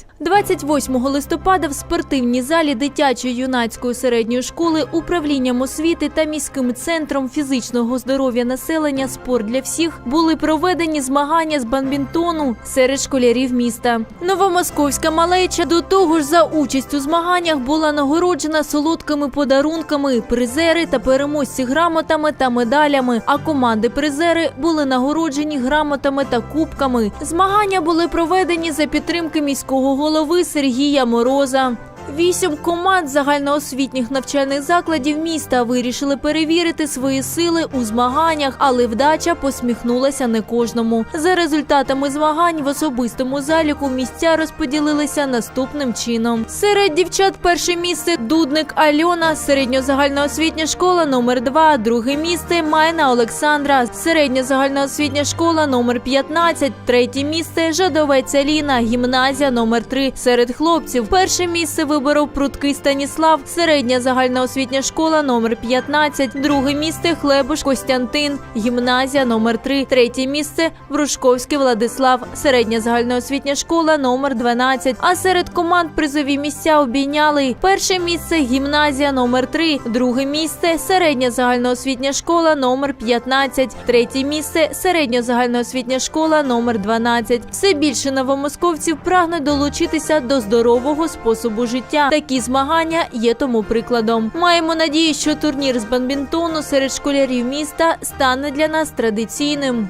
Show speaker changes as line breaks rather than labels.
відбулась. 28 листопада в спортивній залі дитячої юнацької середньої школи управлінням освіти та міським центром фізичного здоров'я населення спорт для всіх були проведені змагання з бадмінтону серед школярів міста. Новомосковська малеча до того ж за участь у змаганнях була нагороджена солодкими подарунками, призери та переможці грамотами та медалями. А команди призери були нагороджені грамотами та кубками. Змагання були проведені за підтримки міського голови Сергія Мороза. Вісім команд загальноосвітніх навчальних закладів міста вирішили перевірити свої сили у змаганнях, але вдача посміхнулася не кожному. За результатами змагань в особистому заліку місця розподілилися наступним чином. Серед дівчат перше місце Дудник Альона, середньозагальноосвітня школа номер 2 друге місце Майна Олександра, середня загальноосвітня школа номер 15 третє місце Жадовець Аліна, гімназія номер 3 серед хлопців. Перше місце виборов Пруткий Станіслав, середня загальноосвітня школа номер 15, друге місце Хлебуш Костянтин, гімназія номер 3, третє місце Врушковський Владислав, середня загальноосвітня школа номер 12. А серед команд призові місця обійняли перше місце гімназія номер 3, друге місце середня загальноосвітня школа номер 15, третє місце середня загальноосвітня школа номер 12. Все більше новомосковців прагнуть долучитися до здорового способу життя. Такі змагання є тому прикладом. Маємо надію, що турнір з бадмінтону серед школярів міста стане для нас традиційним.